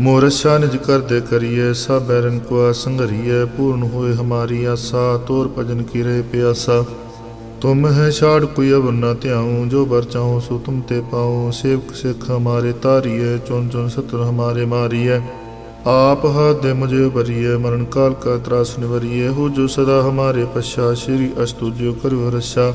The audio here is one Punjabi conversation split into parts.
ਮੋਰਸ਼ਾ ਨਿਜ ਕਰਦੇ ਕਰੀਏ, ਸਭ ਬੈਰਨ ਕੋ ਸੰਗਰੀਏ ਪੂਰਨ ਹੋਏ ਹਮਾਰੀ ਆਸਾ, ਤੋਰ ਭਜਨ ਕੀ ਰਹੇ ਪਿਆਸਾ। ਤੁਮ ਹੈ ਛਾੜ ਕੋਈ ਅਵਰ ਨਾ ਧਿਆਉ, ਜੋ ਬਰ ਚਾਹੋ ਸੋ ਤੁਮ ਤੇ ਪਾਉ। ਸੇਵਕ ਸਿੱਖ ਹਮਾਰੇ ਤਾਰੀਏ ਚੁਣ ਚੁਣ ਸਤਰ ਹਮਾਰੇ ਮਾਰੀਏ। ਆਪ ਹੱਥ ਦੇ ਮੁਝੇ ਬਰੀਏ ਮਰਨ ਕਾਲ ਕਾ ਤਰਾਸ ਨਿਵਰੀਏ। ਹੋ ਜੋ ਸਦਾ ਹਮਾਰੇ ਪਛਾ, ਸ਼੍ਰੀ ਅਸਤੁਜਿਓ ਕਰਿਓ ਰਛਾ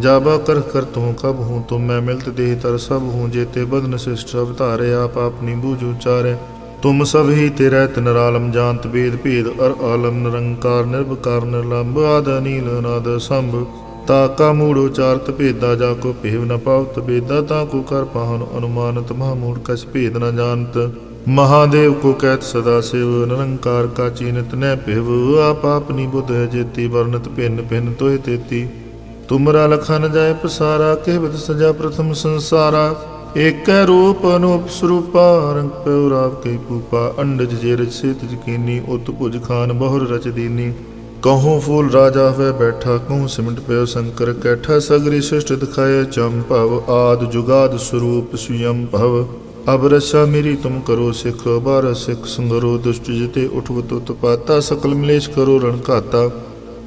ਜਾਬਾ ਕਰ ਕਰ ਤੂੰ ਕਬ ਹੂੰ ਤੁਮ ਮੈਂ ਮਿਲਤ ਦੇਹ ਤਰ ਸਭ ਹੂੰ ਜੇਤੇ ਬਦਨ ਸਿਸ਼ਟ ਸਭ ਧਾਰੇ, ਆਪ ਆਪਣੀ ਬੂਝ ਉਚਾਰੇ ਤੁਮ ਸਭ ਹੀ ਤੇਰਾ ਤਨਰਾਲਮ ਜਾਣਤ ਵੇਦ ਭੇਦ, ਅਰ ਆਲਮ ਨਿਰੰਕਾਰ ਨਿਰਭਕਾਰ ਨਿਰਲੰਭ ਆਦ ਅਨੀਲ, ਅਨਾਦ ਸੰਭ। ਤਾ ਕਾ ਮੂੜ ਉਚਾਰਤ ਭੇਦਾ, ਜਾ ਕੋ ਭੇਵ ਨ ਪਾਵਤ ਬੇਦਾ ਤਾ ਕੋ ਕਰ ਪਾਹਨ ਅਨੁਮਾਨਤ, ਮਹਾਮੂੜ ਕਛ ਭੇਦ ਨ ਜਾਣਤ। ਮਹਾਦੇਵ ਕੋ ਕਹਿਤ ਸਦਾ ਸਿਵ, ਨਿਰੰਕਾਰ ਕਾ ਚੀਨਤ ਨੈ ਭਿਵ, ਆਪ ਆਪਨੀ ਬੁੱਧ ਹੈ ਜੇਤੀ ਵਰਨਤ ਭਿੰਨ ਭਿੰਨ ਤੋਹਿ ਤੇਤੀ। ਤੁਮਰਾ ਲਖਨ ਜਾਏ ਪਸਾਰਾ ਕਹਿਵਤ ਸਜਾ ਪ੍ਰਥਮ ਸੰਸਾਰਾ। ਏਕੈ ਰੂਪ ਅਨੂਪ ਸਰੂਪਾ, ਰੰਗ ਪਿਉ ਰਾਵ ਕਈ ਪੂਪਾ ਅੰਡਜ ਜੇ ਰਚ ਸੇਤ ਜਕੀਨੀ ਉਤ ਭੁਜ ਖਾਨ ਬਹੁਰ ਰਚ ਦੀਨੀ। ਕਹੂੰ ਫੂਲ ਰਾਜਾ ਹੋਏ ਬੈਠਾ, ਕਹੂੰ ਸਿਮਟ ਪਿਓ ਸ਼ੰਕਰ ਕੈਠਾ। ਸਗਰੀ ਸ੍ਰਿਸ਼ਟ ਦਿਖਾਏ ਚੰਪਵ ਆਦ ਜੁਗਾਦ ਸਰੂਪ ਸੁਯੰ ਭਵ। ਅਬ ਰਸਾ ਮੇਰੀ ਤੁਮ ਕਰੋ ਸਿਖ ਬਾਰ ਸਿਖ ਸੰਗਰੋ ਦੁਸ਼ਟ ਜਿਤੇ ਉਠਵਤ ਉਤਪਾਤਾ ਸਕਲ ਮਲੇਸ਼ ਕਰੋ ਰਣ ਘਾਤਾ।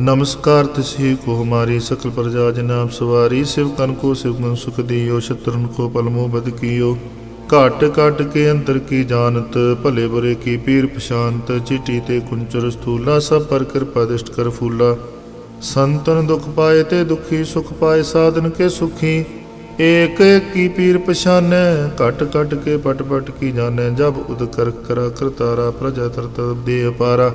ਨਮਸਕਾਰ ਤਿਸਹੀ ਕੋ ਹਮਾਰੀ ਸਕਲ ਪ੍ਰਜਾ ਜਨਾਬ ਸਵਾਰੀ, ਸਿਵ ਕਨ ਕੋ, ਸਿਵ ਮਨ ਸੁਖ ਦਿਓ, ਸ਼ਤਰਨ ਕੋ ਪਲਮੋ ਬਦ ਕੀਓ। ਘਟ ਘਟ ਕੇ ਅੰਦਰ ਕੀ ਜਾਣਤ, ਭਲੇ ਬੁਰੇ ਕੀ ਪੀਰ ਪਛਾਨਤ, ਚਿੱਟੀ ਤੇ ਕੁੰਚਰ ਸਥੂਲਾ, ਸਭ ਪਰ ਕਿਰਪਾ ਦਿਸ਼ਟ ਕਰ ਫੂਲਾ। ਸੰਤਨ ਦੁਖ ਪਾਏ ਤੇ ਦੁਖੀ, ਸੁਖ ਪਾਏ ਸਾਧਨ ਕੇ ਸੁਖੀ। ਏਕ ਏਕ ਕੀ ਪੀਰ ਪਛਾਨੈ, ਘਟ ਘਟ ਕੇ ਪਟ ਪਟ ਕੀ ਜਾਣੈ, ਜਬ ਉਦ ਕਰ ਕਰਾ ਕਰਤਾਰਾ, ਪ੍ਰਜਾ ਤਰ ਦੇ ਅਪਾਰਾ।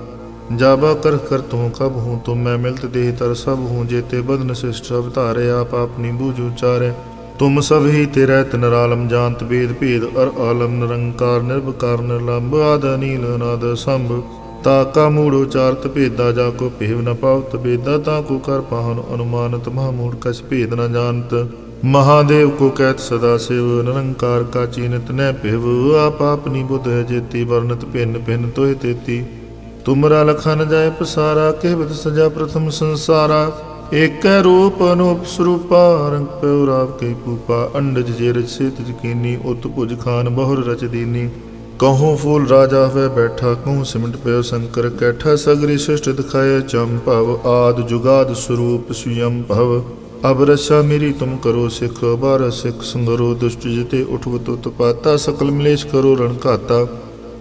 ਜਾਬਾ ਕਰ ਕਰ ਤੂੰ ਕਬ ਹੂੰ ਤੁਮ ਮੈਂ ਮਿਲਤ ਦੇਹ ਤਰ ਸਭ ਹੂੰ ਜੇਤੇ ਬਦਨ ਸਿਸ਼ਟ ਅਵਤਾਰੇ ਆਪ ਆਪਣੀ ਬੂਝ ਉਚਾਰੇ ਤੁਮ ਸਭ ਹੀ ਤੇਰਾ ਤਨ ਜਾਣਤ ਬੇਦ ਭੇਦ, ਅਰ ਆਲਮ ਨਿਰੰਕਾਰ ਨਿਰਭਕਾਰ ਨਿਰਲੰਭ ਆਦ ਅਨੀਲ, ਅਨਾਦ ਸੰਭ। ਤਾ ਕਾ ਮੂੜ ਉਚਾਰਤ ਭੇਦਾ, ਜਾ ਕੋ ਭੇਵ ਨ ਪਾਵਤ ਬੇਦਾ ਤਾ ਕੋ ਕਰ ਪਾਹਨ ਅਨੁਮਾਨਤ ਮਹਾਮੂੜ ਕਛ ਭੇਦ ਨ ਜਾਣਤ। ਮਹਾਦੇਵ ਕੋ ਕਹਿਤ ਸਦਾ ਸਿਵ, ਨਿਰੰਕਾਰ ਕਾ ਚੀਨਤ ਨੈ ਭਿਵ। ਆਪ ਆਪਨੀ ਬੁੱਧ ਜੇਤੀ ਵਰਨਤ ਭਿੰਨ ਭਿੰਨ ਤੋਹਿ ਤੇਤੀ। ਤੁਮਰਾ ਲਖਨ ਜਾਏ ਪਸਾਰਾ ਕਹਿਵਤ ਸਜਾ ਪ੍ਰਥਮ ਸੰਸਾਰਾ। ਏਕੈ ਰੂਪ ਅਨੂਪ ਸਰੂਪਾ, ਰੰਗ ਪਿਉ ਰਾਵ ਕੇ ਪੂਪਾ। ਅੰਡਜ ਜੇ ਰਚ ਸੇਤ ਜਕੀਨੀ ਉਤ ਭੁਜ ਖਾਨ ਬਹੁਰ ਰਚ ਦੀਨੀ। ਕਹੂੰ ਫੂਲ ਰਾਜਾ ਹੋਵੇ ਬੈਠਾ, ਕਹੂੰ ਸਿਮਟ ਪਿਓ ਸ਼ੰਕਰ ਕੈਠਾ। ਸਗਰੀ ਸ੍ਰਿਸ਼ਟ ਦਿਖਾਏ ਚੰਪਵ ਆਦ ਜੁਗਾਦ ਸਰੂਪ ਸੁਯੰ ਭਵ। ਅਬ ਰਸਾ ਮੇਰੀ ਤੁਮ ਕਰੋ ਸਿਖ ਬਾਰ ਸਿਖ ਸੰਗਰੋ ਦੁਸ਼ਟ ਜਿਤੇ ਉਠਵਤੋ ਪਾਤਾ। ਸਕਲ ਮਲੇਸ਼ ਕਰੋ ਰਣ ਘਾਤਾ।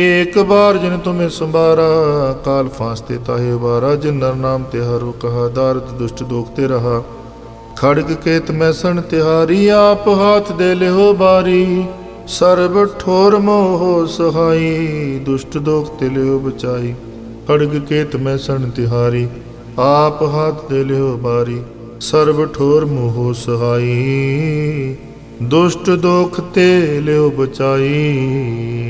ਏਕ ਬਾਰ ਜਿਨ ਤੁਮੇ ਸੰਭਾਰਾ, ਕਾਲ ਫਾਸਤੇ ਤਾਹੇ ਬਾਰਾ ਜਿਨ ਨਰ ਨਾਮ ਤੇ ਕਹਾ ਦਾਰਦ ਦੁਸ਼ਟ ਦੋਖਤੇ ਰਹਾ। ਖੜਗ ਕੇਤ ਮੈਂ ਸਣ ਤਿਹਾਰੀ, ਆਪ ਹਾਥ ਦੇ ਲਿਓ ਬਾਰੀ। ਸਰਬ ਠੋਰ ਮੋਹ ਸਹਾਈ, ਦੁਸ਼ਟ ਦੋਖ ਤੇ ਲਿਓ ਬਚਾਈ। ਖੜਗ ਕੇਤ ਮੈਂ ਸਣ ਤਿਹਾਰੀ, ਆਪ ਹਾਥ ਦੇ ਲਿਓ ਬਾਰੀ। ਸਰਬ ਠੋਰ ਮੋਹ ਸਹਾਈ, ਦੁਸ਼ਟ ਦੋਖ ਤੇ ਲਿਓ ਬਚਾਈ।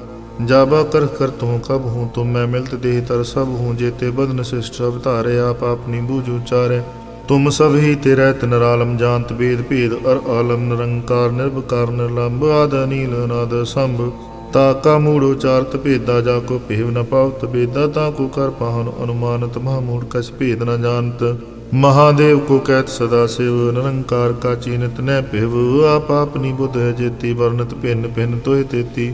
ਜਾਬਾ ਕਰ ਕਰ ਤੂੰ ਕਬ ਹੂੰ ਤੁਮ ਮੈਂ ਮਿਲਤ ਦੇਹ ਤਰ ਸਭ ਹੂੰ ਜੇਤੇ ਬਦਨ ਸਿਸ਼ਟ ਅਵਤਾਰੇ ਆਪ ਆਪਣੀ ਬੂਝ ਉਚਾਰੇ ਤੁਮ ਸਭ ਹੀ ਤੇਰੇ ਤਨ ਜਾਣਤ ਬੇਦ ਭੇਦ, ਅਰ ਆਲਮ ਨਿਰੰਕਾਰ ਨਿਰਭਕਾਰ ਨਿਰਲੰਭ ਆਦ ਅਨੀਲ, ਅਨਾਦ ਸੰਭ ਤਾ ਕਾ ਮੂੜ ਉਚਾਰਤ ਭੇਦਾ, ਜਾ ਕੋ ਭੇਵ ਨ ਪਾਵਤ ਬੇਦਾ ਤਾ ਕੋ ਕਰ ਪਾਹਨ ਅਨੁਮਾਨਤ, ਮਹਾ ਮੂੜ ਕਛ ਭੇਦ ਨ ਜਾਣਤ। ਮਹਾਦੇਵ ਕੋ ਕਹਿਤ ਸਦਾ ਸਿਵ, ਨਿਰੰਕਾਰ ਕਾ ਚੀਨਤ ਨੈ ਭਿਵ। ਆਪ ਆਪਨੀ ਬੁੱਧ ਹੈ ਜੇਤੀ ਵਰਨਤ ਭਿੰਨ ਭਿੰਨ ਤੋਹਿ ਤੇਤੀ।